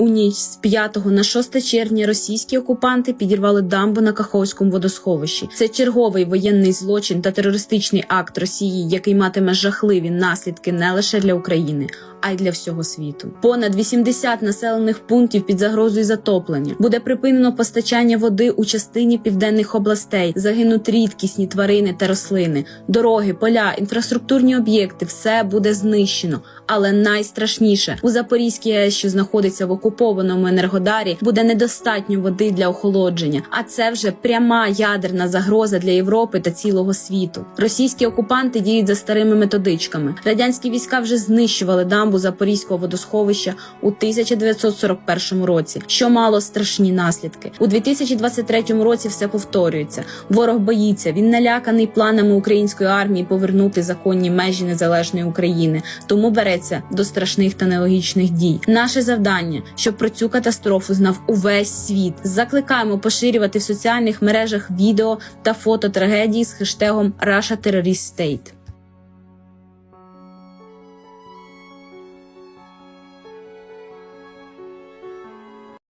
У ніч з 5 на 6 червня російські окупанти підірвали дамбу на Каховському водосховищі. Це черговий воєнний злочин та терористичний акт Росії, який матиме жахливі наслідки не лише для України, а й для всього світу. Понад 80 населених пунктів під загрозою затоплення буде припинено постачання води у частині південних областей. Загинуть рідкісні тварини та рослини, дороги, поля, інфраструктурні об'єкти все буде знищено. Але найстрашніше у Запорізькій АЕС, що знаходиться в окупованому енергодарі, буде недостатньо води для охолодження. А це вже пряма ядерна загроза для Європи та цілого світу. Російські окупанти діють за старими методичками. Радянські війська вже знищували дамбу Запорізького водосховища у 1941 році, що мало страшні наслідки. У 2023 році все повторюється. Ворог боїться. Він наляканий планами української армії повернути законні межі незалежної України, тому береться до страшних та нелогічних дій. Наше завдання, щоб про цю катастрофу знав увесь світ. Закликаємо поширювати в соціальних мережах відео та фото трагедії з хештегом Russia Terrorist State.